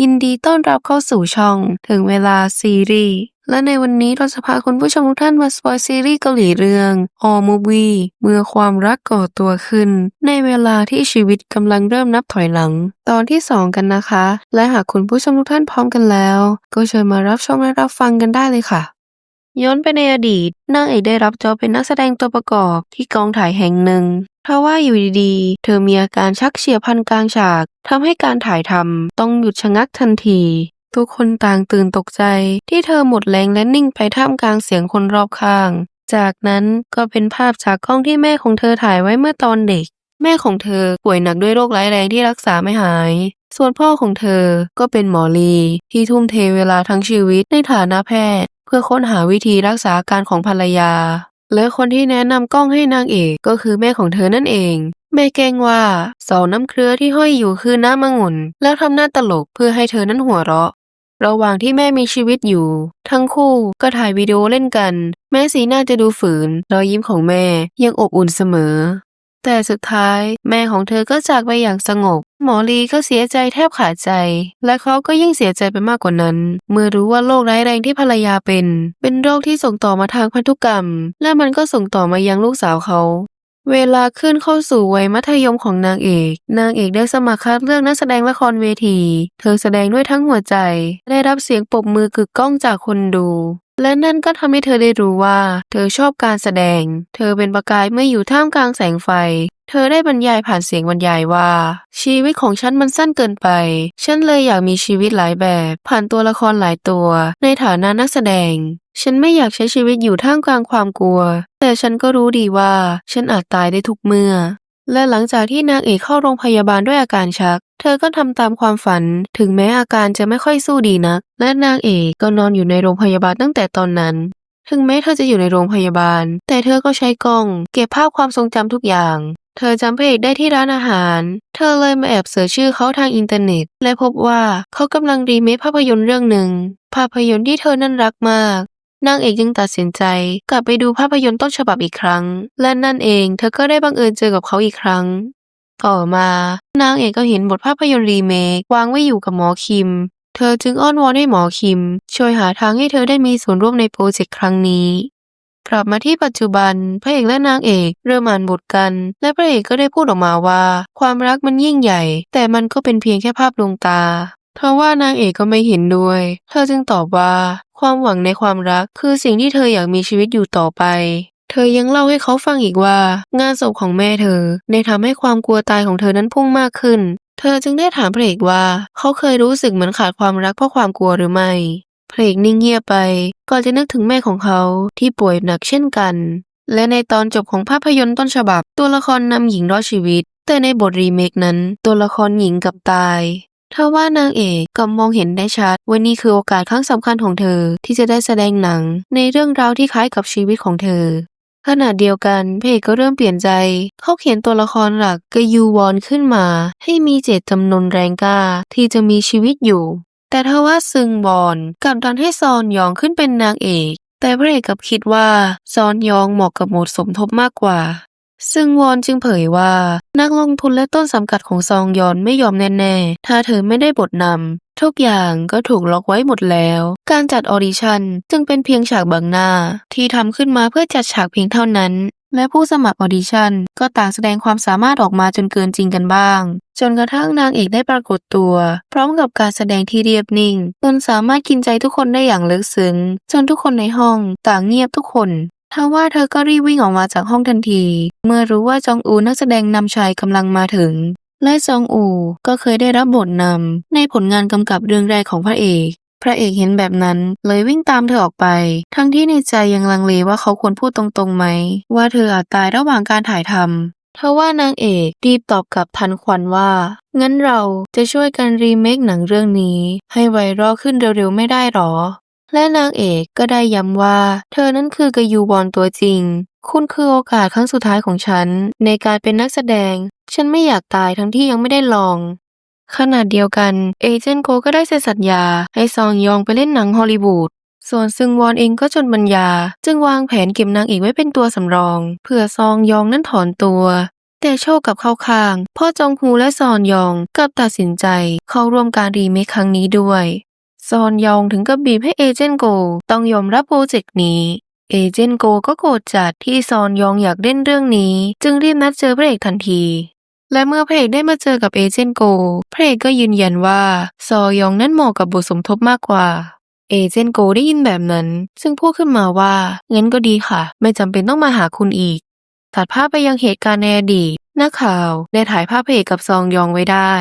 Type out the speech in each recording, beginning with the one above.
ยินดีต้อนรับเข้าสู่ช่อง ถึงเวลาซีรีส์และในวันนี้เราจะพาคุณผู้ชมทุกท่านมาสปอยซีรีส์เกาหลีเรื่อง All Movie เมื่อความรักก่อตัวขึ้น ในเวลาที่ชีวิตกำลังเริ่มนับถอยหลัง ตอนที่ 2 กันนะคะ และหากคุณผู้ชมทุกท่านพร้อมกันแล้ว ก็เชิญมารับชมและรับฟังกันได้เลยค่ะย้อนไปในอดีตนางเอกได้รับจอบเป็นนักแสดงตัวประกอบที่กองถ่ายแห่งหนึ่ง เพราะว่าอยู่ดีๆ เธอมีอาการชักเฉียพันกลางฉากทำให้การถ่ายทำต้องหยุดชะงักทันที ทุกคนต่างตื่นตกใจ ที่เธอหมดแรงและนิ่งไปท่ามกลางเสียงคนรอบข้าง จากนั้นก็เป็นภาพจากกล้องที่แม่ของเธอถ่ายไว้เมื่อตอนเด็ก แม่ของเธอป่วยหนักด้วยโรคร้ายแรงที่รักษาไม่หาย ส่วนพ่อของเธอก็เป็นหมอลีที่ทุ่มเทเวลาทั้งชีวิตในฐานะแพทย์ เพื่อค้นหาวิธีรักษาอาการของภรรยา และคนที่แนะนำกล้องให้นางเอกก็คือแม่ของเธอนั่นเองแม่แกงว่าเสาน้ำเครือที่ห้อยอยู่คือน้ำองุ่นแล้วทำหน้าตลกเพื่อให้เธอนั้นหัวเราะ ระหว่างที่แม่มีชีวิตอยู่ ทั้งคู่ก็ถ่ายวิดีโอเล่นกัน แม้สีหน้าจะดูฝืนรอยยิ้มของแม่ยังอบอุ่นเสมอ แต่สุดท้ายแม่ของเธอก็จากไปอย่างสงบ หมอลีก็เสียใจแทบขาดใจ และเขาก็ยิ่งเสียใจไปมากกว่านั้น เมื่อรู้ว่าโรคร้ายแรงที่ภรรยาเป็น เป็นโรคที่ส่งต่อมาทางพันธุกรรม และมันก็ส่งต่อมายังลูกสาวเขาเวลาขึ้นเข้าสู่วัยมัธยมของนางเอก นางเอกได้สมัครคัดเลือกนักแสดงละครเวที เธอแสดงด้วยทั้งหัวใจ ได้รับเสียงปรบมือกึกก้องจากคนดู และนั่นก็ทำให้เธอได้รู้ว่า เธอชอบการแสดง เธอเป็นประกายเมื่ออยู่ท่ามกลางแสงไฟ เธอได้บรรยายผ่านเสียงบรรยายว่า ชีวิตของฉันมันสั้นเกินไป ฉันเลยอยากมีชีวิตหลายแบบ ผ่านตัวละครหลายตัว ในฐานะนักแสดง ฉันไม่อยากใช้ชีวิตอยู่ท่ามกลางความกลัว แต่ฉันก็รู้ดีว่า ฉันอาจตายได้ทุกเมื่อ และหลังจากที่นางเอกเข้าโรงพยาบาลด้วยอาการชัก เธอก็ทำตามความฝัน ถึงแม้อาการจะไม่ค่อยสู้ดีนัก และนางเอกก็นอนอยู่ในโรงพยาบาลตั้งแต่ตอนนั้นถึงแม้เธอจะอยู่ในโรงพยาบาล แต่เธอก็ใช้กล้องเก็บภาพความทรงจำทุกอย่าง เธอจำพระเอกได้ที่ร้านอาหาร เธอเลยมาแอบเสิร์ชชื่อเขาทางอินเทอร์เน็ต และพบว่าเขากำลังรีเมคภาพยนตร์เรื่องหนึ่ง ภาพยนตร์ที่เธอนั้นรักมาก นางเอกจึงตัดสินใจ กลับไปดูภาพยนตร์ต้นฉบับอีกครั้ง และนั่นเองเธอก็ได้บังเอิญเจอกับเขาอีกครั้ง ต่อมา นางเอกก็เห็นบทภาพยนตร์รีเมควางไว้อยู่กับหมอคิม เธอจึงอ้อนวอนให้หมอคิม ช่วยหาทางให้เธอได้มีส่วนร่วมในโปรเจกต์ครั้งนี้กลับมาที่ปัจจุบัน พระเอกและนางเอกเริ่มอ่านบทกัน และพระเอกก็ได้พูดออกมาว่า ความรักมันยิ่งใหญ่ แต่มันก็เป็นเพียงแค่ภาพลวงตาทว่านางเอกก็ไม่เห็นด้วย เธอจึงตอบว่า ความหวังในความรัก คือสิ่งที่เธออยากมีชีวิตอยู่ต่อไป เธอยังเล่าให้เขาฟังอีกว่า งานศพของแม่เธอได้ทำให้ความกลัวตายของเธอนั้นพุ่งมากขึ้น เธอจึงได้ถามพระเอกว่า เขาเคยรู้สึกเหมือนขาดความรักเพราะความกลัวหรือไม่พระเอกนิ่งเงียบไป ก่อนจะนึกถึงแม่ของเขาที่ป่วยหนักเช่นกัน และในตอนจบของภาพยนตร์ต้นฉบับ ตัวละครนำหญิงรอดชีวิต แต่ในบทรีเมคนั้น ตัวละครหญิงกับตาย ทว่านางเอกกลับมองเห็นได้ชัดว่านี่คือโอกาสครั้งสำคัญของเธอที่จะได้แสดงหนังในเรื่องราวที่คล้ายกับชีวิตของเธอขณะเดียวกันเอกก็เริ่มเปลี่ยนใจ เขาเขียนตัวละครหลักกยูวอนขึ้นมา ให้มีเจตจำนนแรงกล้าที่จะมีชีวิตอยู่ แต่ทว่าซึงบอนกับดันให้ซอนยองขึ้นเป็นนางเอก แต่พระเอกกับคิดว่าซอนยองเหมาะกับโหมดสมทบมากกว่า ซึ่งวอนจึงเผยว่า นักลงทุนและต้นสังกัดของซองยอนไม่ยอมแน่ๆ ถ้าเธอไม่ได้บทนำทุกอย่างก็ถูกล็อกไว้หมดแล้ว การจัดออดิชั่นจึงเป็นเพียงฉากบังหน้า ที่ทำขึ้นมาเพื่อจัดฉากเพียงเท่านั้น และผู้สมัครออดิชั่นก็ต่างแสดงความสามารถออกมาจนเกินจริงกันบ้าง จนกระทั่งนางเอกได้ปรากฏตัว พร้อมกับการแสดงที่เรียบนิ่งจนสามารถกินใจทุกคนได้อย่างลึกซึ้งจนทุกคนในห้องต่างเงียบทุกคน ทว่าเธอก็รีบวิ่งออกมาจากห้องทันที เมื่อรู้ว่าจองอูนักแสดงนำชายกำลังมาถึง และจองอูก็เคยได้รับบทนำในผลงานกำกับเรื่องแรกของพระเอก พระเอกเห็นแบบนั้นเลยวิ่งตามเธอออกไป ทั้งที่ในใจยังลังเลว่าเขาควรพูดตรงๆไหม ว่าเธออาจตายระหว่างการถ่ายทำทว่านางเอกรีบตอบกลับทันควันว่า งั้นเราจะช่วยกันรีเมคหนังเรื่องนี้ ให้ไวรัลขึ้นเร็วๆไม่ได้หรอ และนางเอกก็ได้ย้ำว่าเธอนั้นคือกยูวอนตัวจริง คุณคือโอกาสครั้งสุดท้ายของฉัน ในการเป็นนักแสดง ฉันไม่อยากตายทั้งที่ยังไม่ได้ลอง ขณะเดียวกันเอเจนต์โกก็ได้เซ็นสัญญา ให้ซองยองไปเล่นหนังฮอลลีวูดส่วนซึงวอนเองก็จนบัญญา จึงวางแผนเก็บนางเอกไว้เป็นตัวสำรองเพื่อซองยองนั้นถอนตัว แต่โชคกับเข้าข้าง พ่อจองฮูและซอนยองกลับตัดสินใจเข้าร่วมการรีเมคครั้งนี้ด้วย ซอนยองถึงกับบีบให้เอเจนต์โกต้องยอมรับโปรเจกต์นี้ เอเจนต์โกก็โกรธจัดที่ซอนยองอยากเล่นเรื่องนี้ จึงรีบนัดเจอพระเอกทันที และเมื่อพระเอกได้มาเจอกับเอเจนต์โกพระเอกก็ยืนยันว่าซอยองนั้นเหมาะกับบทสมทบมากกว่าเอเจนต์โกได้ยินแบบนั้น ซึ่งพูดขึ้นมาว่างั้นก็ดีค่ะ ไม่จำเป็นต้องมาหาคุณอีกตัดภาพไปยังเหตุการณ์ในอดีตนักข่าวได้ถ่ายภาพพระเอกกับซองยองไว้ได้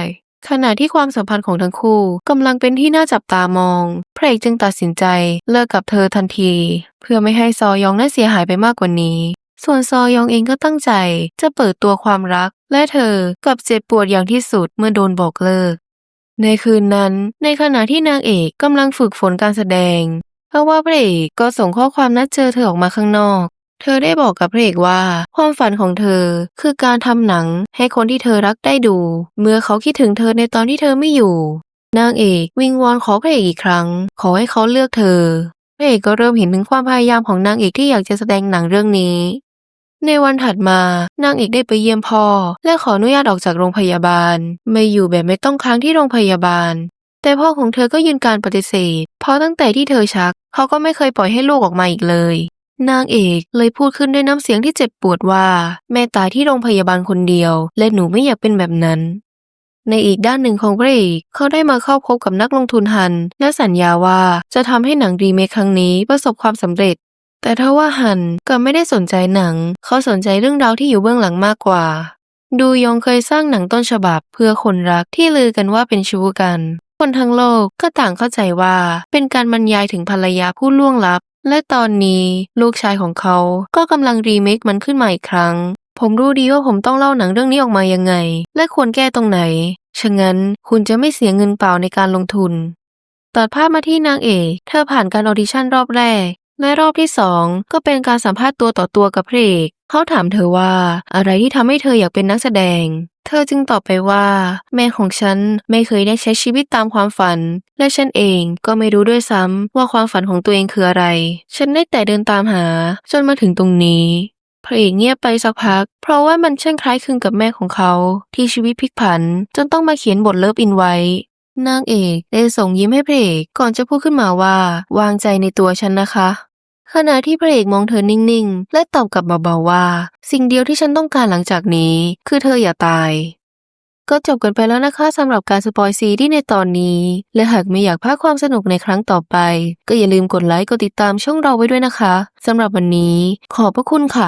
ขณะที่ความสัมพันธ์ของทั้งคู่กำลังเป็นที่น่าจับตามอง พระเอกจึงตัดสินใจเลิกกับเธอทันที เพื่อไม่ให้ซอยองนั้นเสียหายไปมากกว่านี้ ส่วนซอยองเองก็ตั้งใจจะเปิดตัวความรัก และเธอกับเจ็บปวดอย่างที่สุดเมื่อโดนบอกเลิก ในคืนนั้น ในขณะที่นางเอกกำลังฝึกฝนการแสดงเพราะว่าพระเอกก็ส่งข้อความนัดเจอเธอออกมาข้างนอก เธอได้บอกกับพระเอกว่า ความฝันของเธอคือการทำหนังให้คนที่เธอรักได้ดู เมื่อเขาคิดถึงเธอในตอนที่เธอไม่อยู่ นางเอกวิงวอนขอพระเอกอีกครั้ง ขอให้เขาเลือกเธอ พระเอกก็เริ่มเห็นถึงความพยายามของนางเอกที่อยากจะแสดงหนังเรื่องนี้ในวันถัดมานางเอกได้ไปเยี่ยมพ่อ และขออนุญาตออกจากโรงพยาบาล ไม่อยู่แบบไม่ต้องค้างที่โรงพยาบาล แต่พ่อของเธอก็ยืนการปฏิเสธ เพราะตั้งแต่ที่เธอชัก เขาก็ไม่เคยปล่อยให้ลูกออกมาอีกเลย นางเอกเลยพูดขึ้นด้วยน้ำเสียงที่เจ็บปวดว่า แม่ตายที่โรงพยาบาลคนเดียว และหนูไม่อยากเป็นแบบนั้น ในอีกด้านหนึ่งของพระเอกเขาได้มาเข้าพบกับนักลงทุนฮัน และสัญญาว่าจะทำให้หนังรีเมคครั้งนี้ประสบความสำเร็จ แต่ถ้าว่าฮันกลับไม่ได้สนใจหนัง เขาสนใจเรื่องราวที่อยู่เบื้องหลังมากกว่า ดูยองเคยสร้างหนังต้นฉบับเพื่อคนรักที่ลือกันว่าเป็นชู้กัน คนทั้งโลกก็ต่างเข้าใจว่าเป็นการบรรยายถึงภรรยาผู้ล่วงลับ และตอนนี้ลูกชายของเขาก็กำลังรีเมคมันขึ้นมาอีกครั้ง ผมรู้ดีว่าผมต้องเล่าหนังเรื่องนี้ออกมายังไง และควรแก้ตรงไหน ฉะนั้นคุณจะไม่เสียเงินเปล่าในการลงทุน ตัดภาพมาที่นางเอก เธอผ่านการออดิชั่นรอบแรก และรอบที่สองก็เป็นการสัมภาษณ์ตัวต่อตัวกับพระเอกเขาถามเธอว่าอะไรที่ทำให้เธออยากเป็นนักแสดง เธอจึงตอบไปว่า แม่ของฉันไม่เคยได้ใช้ชีวิตตามความฝัน และฉันเองก็ไม่รู้ด้วยซ้ำว่าความฝันของตัวเองคืออะไร ฉันได้แต่เดินตามหาจนมาถึงตรงนี้พระเอกเงียบไปสักพัก เพราะว่ามันช่างคล้ายคลึงกับแม่ของเขา ที่ชีวิตพลิกผัน จนต้องมาเขียนบทเลิฟอินไว้ นางเอกได้ส่งยิ้มให้พระเอกก่อนจะพูดขึ้นมาว่า วางใจในตัวฉันนะคะ ขณะที่พระเอกมองเธอนิ่งๆ และตอบกลับเบาๆว่า สิ่งเดียวที่ฉันต้องการหลังจากนี้ คือเธออย่าตาย ก็จบกันไปแล้วนะคะสำหรับการสปอยซีรีส์ในตอนนี้ และหากไม่อยากพลาดความสนุกในครั้งต่อไป ก็อย่าลืมกดไลค์กดติดตามช่องเราไว้ด้วยนะคะสำหรับวันนี้ ขอบพระคุณค่ะ